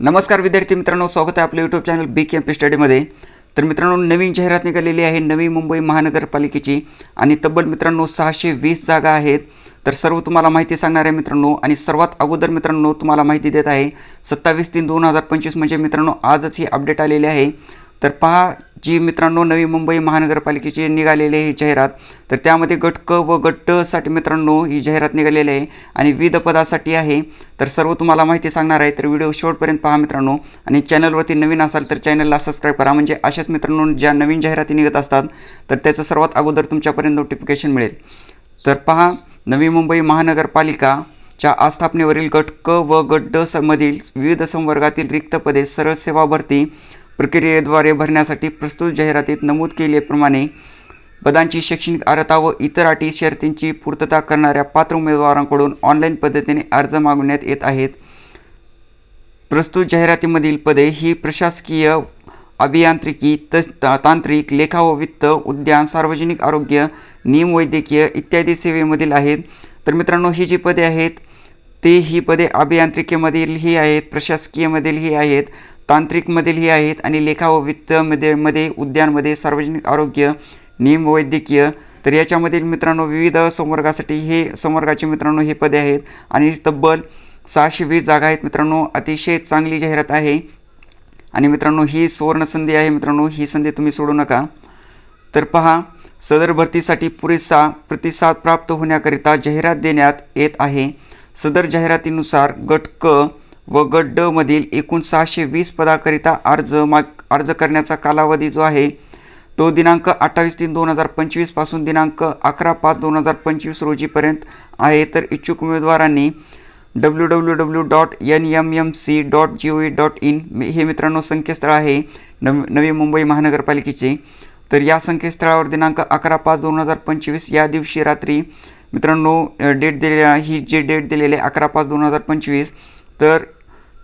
नमस्कार विद्यार्थी मित्रांनो स्वागत आहे आपल्या YouTube channel B K M P स्टडीमध्ये तर मित्रांनो नवीन जाहिरात निघालेली आहे नवी मुंबई महानगरपालिकेची. आणि तब्बल मित्रांनो सहाशे वीस जागा आहेत. तर सर्व तुम्हाला माहिती सांगणार आहे मित्रांनो. आणि सर्वात अगोदर मित्रांनो तुम्हाला माहिती देत आहे सत्तावीस तीन दोन हजार पंचवीस म्हणजे मित्रांनो आजच ही अपडेट आलेली आहे. तर पहा जी मित्रांनो नवी मुंबई महानगरपालिकेची निघालेली आहे ही जाहिरात तर त्यामध्ये गट क व गटसाठी मित्रांनो ही जाहिरात निघालेली आहे आणि विविध पदासाठी आहे. तर सर्व तुम्हाला माहिती सांगणार आहे तर व्हिडिओ शेवटपर्यंत पहा मित्रांनो. आणि चॅनलवरती नवीन असाल तर चॅनलला सबस्क्राईब करा. म्हणजे अशाच मित्रांनो ज्या नवीन जाहिराती निघत असतात तर त्याचं सर्वात अगोदर तुमच्यापर्यंत नोटिफिकेशन मिळेल. तर पहा नवी मुंबई महानगरपालिकाच्या आस्थापनेवरील गट क व गट ड मधील विविध संवर्गातील रिक्त पदे सरळ सेवा भरती प्रक्रियेद्वारे भरण्यासाठी प्रस्तुत जाहिरातीत नमूद केल्याप्रमाणे पदांची शैक्षणिक अर्हता व इतर अटी शर्तींची पूर्तता करणाऱ्या पात्र उमेदवारांकडून ऑनलाईन पद्धतीने अर्ज मागवण्यात येत आहेत. प्रस्तुत जाहिरातीमधील पदे ही प्रशासकीय अभियांत्रिकी तस तांत्रिक लेखा व वित्त उद्यान सार्वजनिक आरोग्य निम वैद्यकीय इत्यादी सेवेमधील आहेत. तर मित्रांनो ही जी पदे आहेत ते ही पदे अभियांत्रिकीमधील ही आहेत प्रशासकीयमधील ही आहेत. तांत्रिकमधील ही आहेत आणि लेखा व वित्तमध्ये मध्ये उद्यानमध्ये सार्वजनिक आरोग्य निम वैद्यकीय तर याच्यामधील मित्रांनो विविध संवर्गासाठी हे संवर्गाचे मित्रांनो हे पदे आहेत. आणि तब्बल सहाशे वीस जागा आहेत मित्रांनो. अतिशय चांगली जाहिरात आहे. आणि मित्रांनो ही सुवर्ण संधी आहे मित्रांनो. ही संधी तुम्ही सोडू नका. तर पहा सदर भरतीसाठी पुरेसा प्रतिसाद प्राप्त होण्याकरिता जाहिरात देण्यात येत आहे. सदर जाहिरातीनुसार गट क व गट ड मधील एकूण सहाशे वीस पदाकरिता अर्ज माग अर्ज करण्याचा कालावधी जो आहे तो दिनांक अठ्ठावीस तीन दोन हजार पंचवीसपासून दिनांक अकरा पाच दोन हजार पंचवीस रोजीपर्यंत आहे. तर इच्छुक उमेदवारांनी W W W dot N M M C dot G O dot in हे मित्रांनो संकेतस्थळ आहे नव नवी मुंबई महानगरपालिकेचे. तर या संकेतस्थळावर दिनांक अकरा पाच दोन हजार पंचवीस या दिवशी रात्री मित्रांनो डेट दिलेली ही जे डेट दिलेली आहे अकरा पाच दोन हजार पंचवीस तर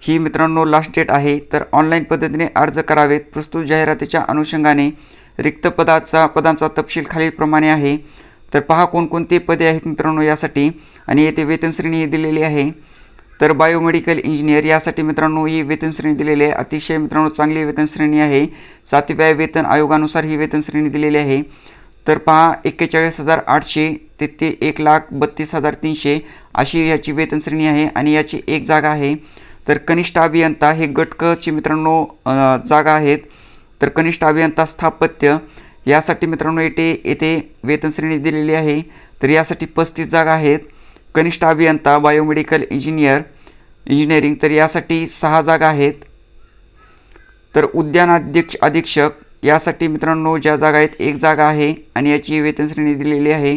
ही मित्रांनो लास्ट डेट आहे. तर ऑनलाईन पद्धतीने अर्ज करावेत. प्रस्तुत जाहिरातीच्या अनुषंगाने रिक्त पदाचा पदांचा तपशील खालीलप्रमाणे आहे. तर पहा कोणकोणती पदे आहेत मित्रांनो यासाठी. आणि येथे वेतन श्रेणी ही दिलेली आहे. तर बायोमेडिकल इंजिनियर यासाठी मित्रांनो ही वेतन श्रेणी दिलेली आहे. अतिशय मित्रांनो चांगली वेतन श्रेणी आहे. सातव्या वेतन आयोगानुसार ही वेतन श्रेणी दिलेली आहे. तर पहा एक्केचाळीस हजार आठशे ते ते एक लाख बत्तीस हजार तीनशे अशी याची वेतन श्रेणी आहे. आणि याची एक जागा आहे. तर कनिष्ठ अभियंता हे गटकची मित्रांनो जागा आहेत. तर कनिष्ठ अभियंता स्थापत्य यासाठी मित्रांनो येथे येथे वेतन श्रेणी दिलेली आहे. तर यासाठी पस्तीस जागा आहेत. कनिष्ठ अभियंता बायोमेडिकल इंजिनियर इंजिनिअरिंग तर यासाठी सहा जागा आहेत. तर उद्यान अध्यक्ष अधीक्षक यासाठी मित्रांनो ज्या जागा आहेत एक जागा आहे आणि याची वेतन श्रेणी दिलेली आहे.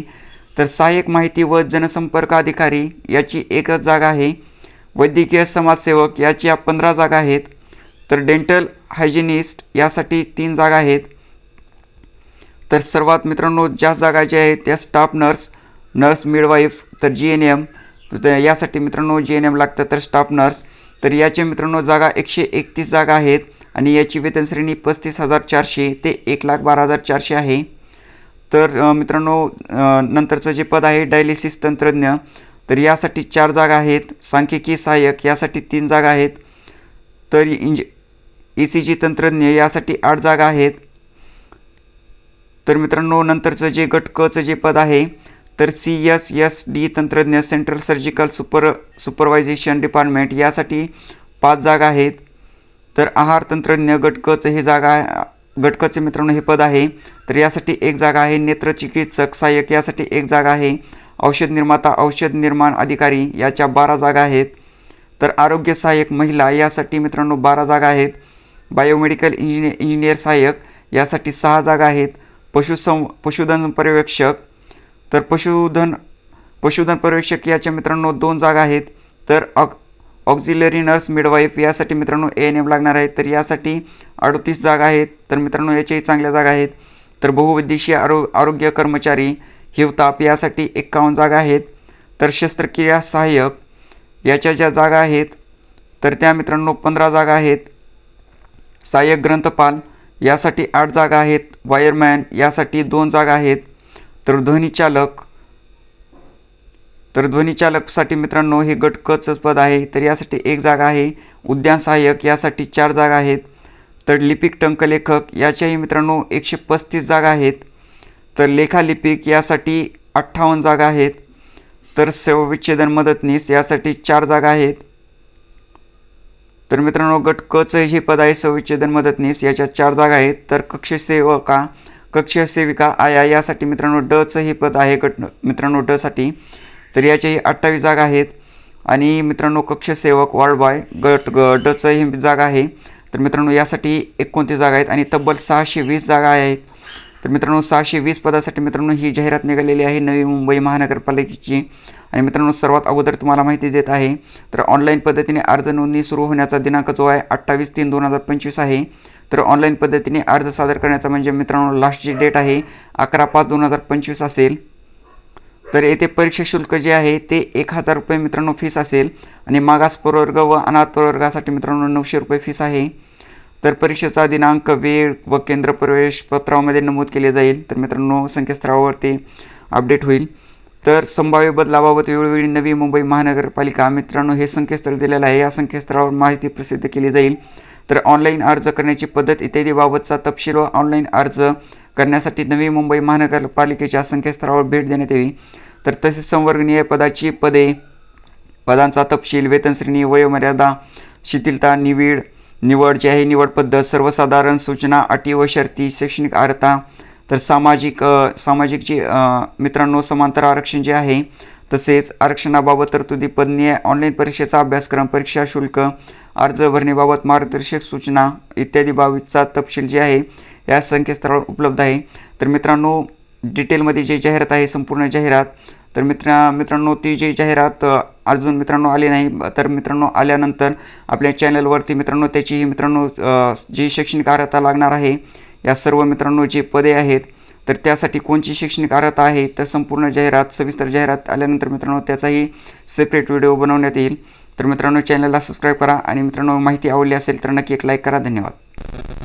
तर सहाय्यक माहिती व जनसंपर्क अधिकारी याची एकच जागा आहे. वैद्यकीय समाजसेवक याच्या पंधरा जागा आहेत. तर डेंटल हायजिनिस्ट यासाठी तीन जागा आहेत. तर सर्वात मित्रांनो ज्या जागा ज्या आहेत त्या स्टाफ नर्स नर्स मिडवाईफ तर जी एन एम यासाठी मित्रांनो जी एन एम लागतं तर स्टाफ नर्स तर याचे मित्रांनो जागा एकशे एकतीस जागा आहेत आणि याची वेतन श्रेणी पस्तीस हजार चारशे ते एक लाख बारा हजार चारशे आहे. तर मित्रांनो नंतरचं जे पद आहे डायलिसिस तंत्रज्ञ. तर यासाठी चार जागा आहेत. सांख्यिकी सहाय्यक यासाठी तीन जागा आहेत. तर इंज ई सी जी तंत्रज्ञ यासाठी आठ जागा आहेत. तर मित्रांनो नंतरचं जे गट कचं जे पद आहे तर सी एस एस डी तंत्रज्ञ central surgical super supervision department यासाठी पाच जागा आहेत. तर आहार तंत्रज्ञ गटकचं हे जागा आहे मित्रांनो हे पद आहे. तर यासाठी एक जागा आहे. नेत्रचिकित्सक सहाय्यक यासाठी एक जागा आहे. औषध निर्माता औषध निर्माण अधिकारी याच्या बारा जागा आहेत. तर आरोग्य सहाय्यक महिला यासाठी मित्रांनो बारा जागा आहेत. बायोमेडिकल इंजिनि इंजिनियर सहाय्यक यासाठी सहा जागा आहेत. पशुसं पशुधन पर्यवेक्षक तर पशुधन पशुधन पर्यवेक्षक याच्या मित्रांनो दोन जागा आहेत. तर ऑ ऑक्झिलरी नर्स मिडवाईफ यासाठी मित्रांनो ए एन एम लागणार आहे. तर यासाठी अडतीस जागा आहेत. तर मित्रांनो याच्याही चांगल्या जागा आहेत. तर बहुउद्देशीय आरो आरोग्य कर्मचारी हिवताप यासाठी एक्कावन्न जागा आहेत. तर शस्त्रक्रिया सहाय्यक याच्या ज्या जागा आहेत तर त्या मित्रांनो पंधरा जागा आहेत. सहाय्यक ग्रंथपाल यासाठी आठ जागा आहेत. वायरमॅन यासाठी दोन जागा आहेत. तर ध्वनीचालक तर ध्वनीचालकसाठी मित्रांनो हे गट कच पद आहे. तर यासाठी एक जागा आहे. उद्यान सहाय्यक यासाठी चार जागा आहेत. तर लिपिक टंकलेखक याच्याही मित्रांनो एकशे पस्तीस जागा आहेत. तर लेखालिपिक यासाठी अठ्ठावन्न जागा आहेत. तर सेवविच्छेदन मदतनीस यासाठी चार जागा आहेत. तर मित्रांनो गट कचं हे पद आहे सविच्छेदन मदतनीस याच्या चार जागा आहेत. तर कक्षसेवका कक्ष सेविका आया यासाठी मित्रांनो डचं हे पद आहे गट मित्रांनो डसाठी तर याच्याही अठ्ठावीस जागा आहेत. आणि मित्रांनो कक्षसेवक वार्ड बॉय गट ग डचं ही जागा आहे. तर मित्रांनो यासाठी एकोणतीस जागा आहेत. आणि तब्बल सहाशे वीस जागा आहेत. तर मित्रांनो सहाशे वीस पदासाठी मित्रांनो ही जाहिरात निघालेली आहे नवी मुंबई महानगरपालिकेची. आणि मित्रांनो सर्वात अगोदर तुम्हाला माहिती देत आहे तर ऑनलाईन पद्धतीने अर्ज नोंदणी सुरू होण्याचा दिनांक जो आहे अठ्ठावीस तीन दोन हजार पंचवीस आहे. तर ऑनलाईन पद्धतीने अर्ज सादर करण्याचा म्हणजे मित्रांनो लास्टची डेट आहे अकरा पाच दोन हजार पंचवीस असेल. तर येथे परीक्षा शुल्क जे आहे ते एक हजार रुपये मित्रांनो फीस असेल. आणि मागास प्रवर्ग व अनाथ प्रवर्गासाठी मित्रांनो नऊशे रुपये फीस आहे. तर परीक्षेचा दिनांक वेळ व केंद्र प्रवेश पत्रामध्ये नमूद केले जाईल. तर मित्रांनो संकेतस्थळावर ते अपडेट होईल. तर संभाव्य बदलाबाबत वेळोवेळी नवी मुंबई महानगरपालिका मित्रांनो हे संकेतस्थळ दिलेलं आहे. या संकेतस्थळावर माहिती प्रसिद्ध केली जाईल. तर ऑनलाईन अर्ज करण्याची पद्धत इत्यादीबाबतचा तपशील व ऑनलाईन अर्ज करण्यासाठी नवी मुंबई महानगरपालिकेच्या संकेतस्थळावर भेट देण्यात यावी. तर तसेच संवर्गनीय पदाची पदे पदांचा तपशील वेतनश्रेणी वयोमर्यादा शिथिलता निविड निवड जी आहे. निवड पद्धत सर्वसाधारण सूचना अटी व शर्ती शैक्षणिक अर्हता तर सामाजिक सामाजिक जे मित्रांनो समांतर आरक्षण जे आहे तसेच आरक्षणाबाबत तरतुदी पदनीय ऑनलाईन परीक्षेचा अभ्यासक्रम परीक्षा शुल्क अर्ज भरणेबाबत मार्गदर्शक सूचना इत्यादी बाबीचा तपशील जे आहे या संकेतस्थळावर उपलब्ध आहे. तर मित्रांनो डिटेलमध्ये जे जाहिरात आहे संपूर्ण जाहिरात तर मित्र मित्रांनो ती जी जाहिरात अजून मित्रांनो आली नाही तर मित्रांनो आल्यानंतर आपल्या चॅनलवरती मित्रांनो त्याची मित्रांनो जी शैक्षणिक अर्हता लागणार आहे या सर्व मित्रांनो जे पदे आहेत तर त्यासाठी कोणची शैक्षणिक अर्हता आहे तर संपूर्ण जाहिरात सविस्तर जाहिरात आल्यानंतर मित्रांनो त्याचाही सेपरेट व्हिडिओ बनवण्यात येईल. तर मित्रांनो चॅनलला सबस्क्राईब करा आणि मित्रांनो माहिती आवडली असेल तर नक्की एक लाईक करा. धन्यवाद.